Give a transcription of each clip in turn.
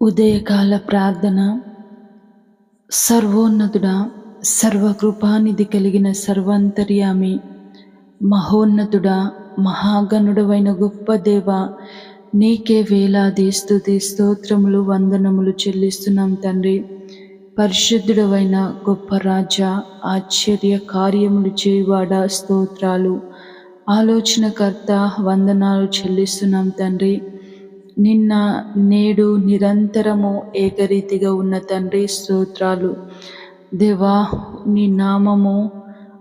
ఉదయకాల ప్రార్థన. సర్వోన్నతుడా సర్వకృపానిధి కలిగిన సర్వాంతర్యామి. మహోన్నతుడా మహాగణుడవైన గొప్ప దేవ నీకే వేలాది స్థుతి స్తోత్రములు వందనములు చెల్లిస్తున్నాం తండ్రి. పరిశుద్ధుడవైన గొప్ప రాజా ఆశ్చర్య కార్యములు చేయువాడ స్తోత్రాలు. ఆలోచనకర్త వందనాలు చెల్లిస్తున్నాం తండ్రి. నిన్న నేడు నిరంతరము ఏకరీతిగా ఉన్న తండ్రి స్తోత్రాలు. దేవా నీ నామము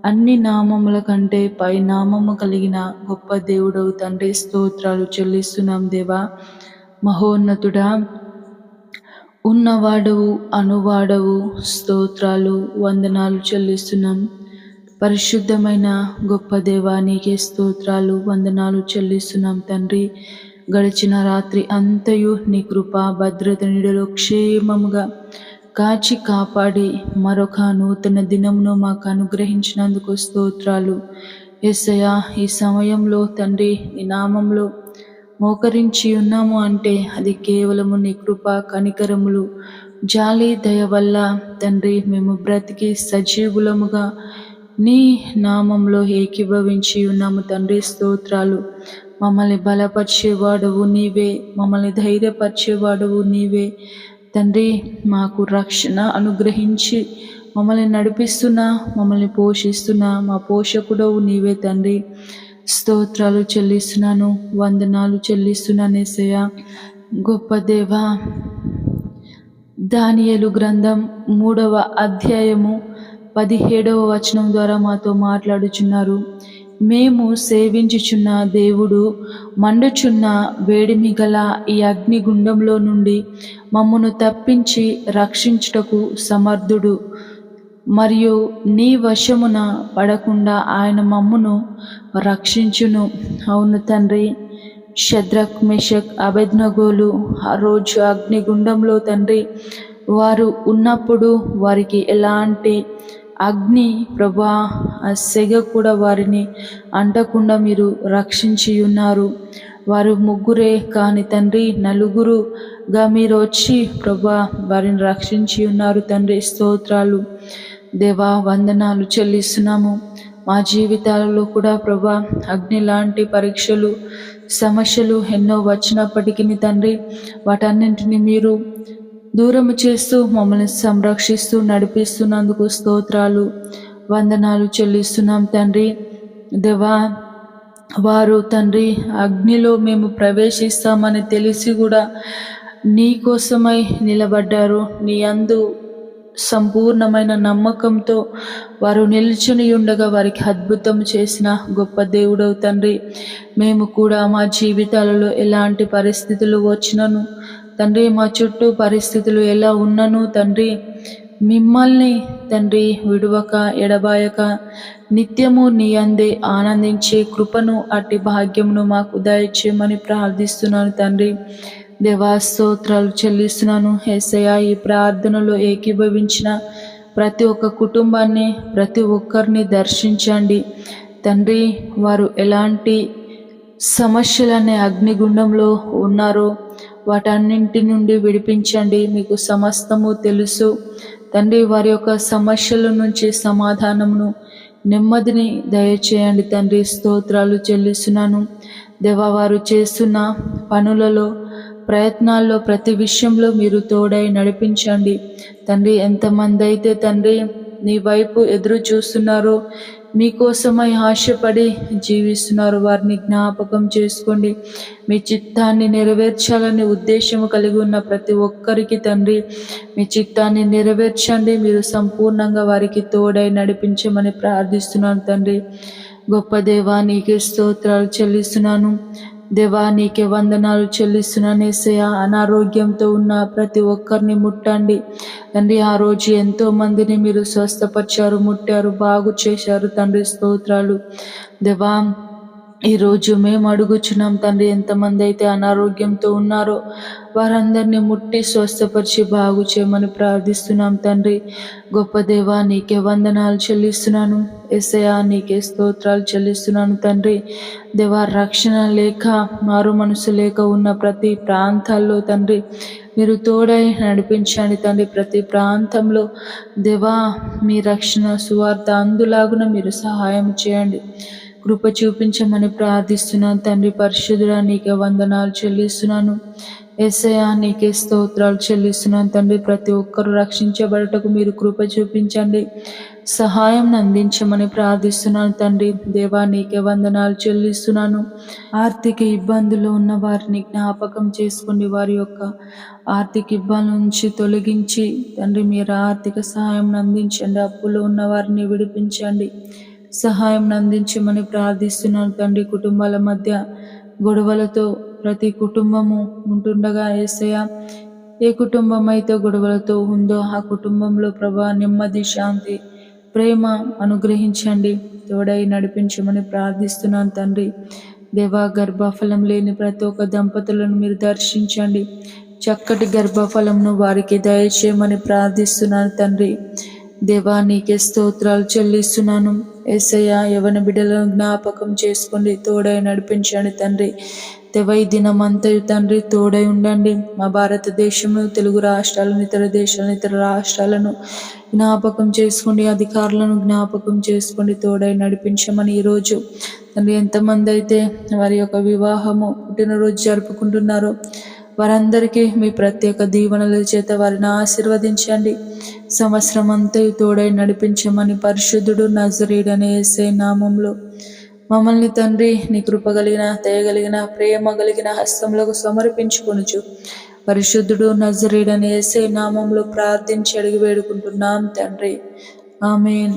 అన్ని నామముల కంటే పై నామము కలిగిన గొప్ప దేవుడవు తండ్రి స్తోత్రాలు చెల్లిస్తున్నాం దేవా. మహోన్నతుడా ఉన్నవాడవు అనువాడవు స్తోత్రాలు వందనాలు చెల్లిస్తున్నాం. పరిశుద్ధమైన గొప్ప దేవానికి స్తోత్రాలు వందనాలు చెల్లిస్తున్నాం తండ్రి. గడిచిన రాత్రి అంతయు నీ కృప భద్రత నీడలో క్షేమముగా కాచి కాపాడి మరొక నూతన దినమును మాకు అనుగ్రహించినందుకు స్తోత్రాలు. ఎస్సయ ఈ సమయంలో తండ్రి నీ నామంలో మోకరించి ఉన్నాము అంటే అది కేవలము నీ కృప కనికరములు. జాలి దయ వల్ల తండ్రి మేము బ్రతికి సజీవులముగా నీ నామంలో ఏకీభవించి ఉన్నాము తండ్రి స్తోత్రాలు. మమ్మల్ని బలపరిచేవాడవు నీవే మమ్మల్ని ధైర్యపరిచేవాడవు నీవే. తండ్రి మాకు రక్షణ అనుగ్రహించి మమ్మల్ని నడిపిస్తున్నా మమ్మల్ని పోషిస్తున్నా మా పోషకుడవు నీవే తండ్రి. స్తోత్రాలు చెల్లిస్తున్నాను వందనాలు చెల్లిస్తున్నాను ఏసయ్య. గొప్ప దేవ దానియలు గ్రంథం మూడవ అధ్యాయము పదిహేడవ వచనం ద్వారా మాతో మాట్లాడుచున్నారు. మేము సేవించుచున్న దేవుడు మండుచున్న వేడిమి గల ఈ అగ్నిగుండంలో నుండి మమ్మను తప్పించి రక్షించుటకు సమర్థుడు. మరియు నీ వశమున పడకుండా ఆయన మమ్మును రక్షించును. అవును తండ్రి శద్రక్ మిషక్ అభెజ్ఞగోలు ఆ రోజు అగ్నిగుండంలో తండ్రి వారు ఉన్నప్పుడు వారికి ఎలాంటి అగ్ని ప్రభా ఆ సెగ కూడా వారిని అంటకుండా మీరు రక్షించి ఉన్నారు వారు ముగ్గురే కాని తండ్రి నలుగురుగా మీరు వచ్చి ప్రభా వారిని రక్షించి ఉన్నారు తండ్రి స్తోత్రాలు. దేవా వందనాలు చెల్లిస్తున్నాము. మా జీవితాలలో కూడా ప్రభా అగ్ని లాంటి పరీక్షలు సమస్యలు ఎన్నో వచ్చినప్పటికీ తండ్రి వాటన్నింటినీ మీరు దూరము చేస్తూ మమ్మల్ని సంరక్షిస్తూ నడిపిస్తున్నందుకు స్తోత్రాలు వందనాలు చెల్లిస్తున్నాం తండ్రి. దేవా వారు తండ్రి అగ్నిలో మేము ప్రవేశిస్తామని తెలిసి కూడా నీ కోసమై నిలబడ్డారు. నీ అందు సంపూర్ణమైన నమ్మకంతో వారు నిల్చుని ఉండగా వారికి అద్భుతం చేసిన గొప్ప దేవుడవు తండ్రి. మేము కూడా మా జీవితాలలో ఎలాంటి పరిస్థితులు వచ్చినను? తండ్రి మా చుట్టూ పరిస్థితులు ఎలా ఉన్నను తండ్రి? మిమ్మల్ని తండ్రి విడువక ఎడబాయక నిత్యము నీ అందే ఆనందించే కృపను అట్టి భాగ్యమును మాకు దయచేయమని ప్రార్థిస్తున్నాను తండ్రి. దేవాస్తోత్రాలు చెల్లిస్తున్నాను. ఏసయ్య ఈ ప్రార్థనలో ఏకీభవించిన ప్రతి ఒక్క కుటుంబాన్ని ప్రతి ఒక్కరిని దర్శించండి. తండ్రి వారు ఎలాంటి సమస్యలనే అగ్నిగుండంలో ఉన్నారో వాటన్నింటి నుండి విడిపించండి. మీకు సమస్తము తెలుసు. తండ్రి వారి యొక్క సమస్యల నుంచి సమాధానమును నెమ్మదిని దయచేయండి. తండ్రి స్తోత్రాలు చెల్లిస్తున్నాను. దేవా వారు చేస్తున్న పనులలో ప్రయత్నాల్లో ప్రతి విషయంలో మీరు తోడై నడిపించండి. తండ్రి ఎంతమంది అయితే తండ్రి నీ వైపు ఎదురు చూస్తున్నారో మీకోసమై ఆశపడి జీవిస్తున్నారు. వారిని జ్ఞాపకం చేసుకోండి. మీ చిత్తాన్ని నెరవేర్చాలని ఉద్దేశము కలిగి ఉన్న ప్రతి ఒక్కరికి తండ్రి మీ చిత్తాన్ని నెరవేర్చండి. మీరు సంపూర్ణంగా వారికి తోడై నడిపించమని ప్రార్థిస్తున్నాను తండ్రి. గొప్ప దేవా నీకే స్తోత్రాలు చెల్లిస్తున్నాను. దేవా నీకే వందనాలు చెల్లిస్తున్నాను ఏసయ్య అనారోగ్యంతో ఉన్న ప్రతి ఒక్కరిని ముట్టండి. తండ్రి ఆ రోజు ఎంతో మందిని మీరు స్వస్థపరిచారు ముట్టారు బాగు చేశారు తండ్రి స్తోత్రాలు. దేవా ఈరోజు మేము అడుగుచున్నాం తండ్రి ఎంతమంది అయితే అనారోగ్యంతో ఉన్నారో వారందరినీ ముట్టి స్వస్థపరిచి బాగు చేయమని ప్రార్థిస్తున్నాం తండ్రి. గొప్ప దేవా నీకే వందనాలు చెల్లిస్తున్నాను. ఎస్ఐయా నీకే స్తోత్రాలు చెల్లిస్తున్నాను తండ్రి. దేవా రక్షణ లేక మారు మనసు లేక ఉన్న ప్రతి ప్రాంతాల్లో తండ్రి మీరు తోడై నడిపించండి తండ్రి. ప్రతి ప్రాంతంలో దేవా మీ రక్షణ సువార్త అందులాగున మీరు సహాయం చేయండి. కృప చూపించమని ప్రార్థిస్తున్నాను తండ్రి పరిశుద్ధుడా నీకే వందనాలు చెల్లిస్తున్నాను. ఎస్ఐయా నీకే స్తోత్రాలు చెల్లిస్తున్నాను. తండ్రి ప్రతి ఒక్కరూ రక్షించబడటకు మీరు కృప చూపించండి సహాయం అందించమని ప్రార్థిస్తున్నాను తండ్రి. దేవా నీకే వందనాలు చెల్లిస్తున్నాను. ఆర్థిక ఇబ్బందులు ఉన్న వారిని జ్ఞాపకం చేసుకోండి. వారి యొక్క ఆర్థిక ఇబ్బందుల నుంచి తొలగించి తండ్రి మీరు ఆర్థిక సహాయం అందించండి. అప్పులు ఉన్న వారిని విడిపించండి. సహాయం అందించమని ప్రార్థిస్తున్నాను తండ్రి. కుటుంబాల మధ్య గొడవలతో ప్రతి కుటుంబము ఉంటుండగా ఏసయ్య ఏ కుటుంబం అయితే గొడవలతో ఉందో ఆ కుటుంబంలో ప్రభా నెమ్మది శాంతి ప్రేమ అనుగ్రహించండి. తోడై నడిపించమని ప్రార్థిస్తున్నాను తండ్రి. దేవా గర్భఫలం లేని ప్రతి ఒక్క దంపతులను మీరు దర్శించండి. చక్కటి గర్భఫలంను వారికి దయచేయమని ప్రార్థిస్తున్నాను తండ్రి. దేవా నీకే స్తోత్రాలు చెల్లిస్తున్నాను. ఎస్ఐయ యవన బిడ్డలను జ్ఞాపకం చేసుకోండి. తోడై నడిపించండి తండ్రి. తెవై దినమంతయు తండ్రి తోడై ఉండండి. మా భారతదేశంలో తెలుగు రాష్ట్రాలను ఇతర దేశాలను ఇతర రాష్ట్రాలను జ్ఞాపకం చేసుకోండి. అధికారులను జ్ఞాపకం చేసుకోండి. తోడై నడిపించమని ఈరోజు తండ్రి ఎంతమంది అయితే వారి యొక్క వివాహము పుట్టినరోజు జరుపుకుంటున్నారో వారందరికీ మీ ప్రత్యేక దీవెనల చేత వారిని ఆశీర్వదించండి. సంవత్సరం అంతా తోడై నడిపించమని పరిశుద్ధుడు నజరేడనే ఏసే నామంలో. మమ్మల్ని తండ్రి నీ కృపగలిగిన దయగలిగిన ప్రేమ కలిగిన హస్తములకు సమర్పించుకొనుచు పరిశుద్ధుడు నజరేడనే ఏసే నామంలో ప్రార్థించి అడిగి వేడుకుంటున్నాం తండ్రి. ఆమెన్.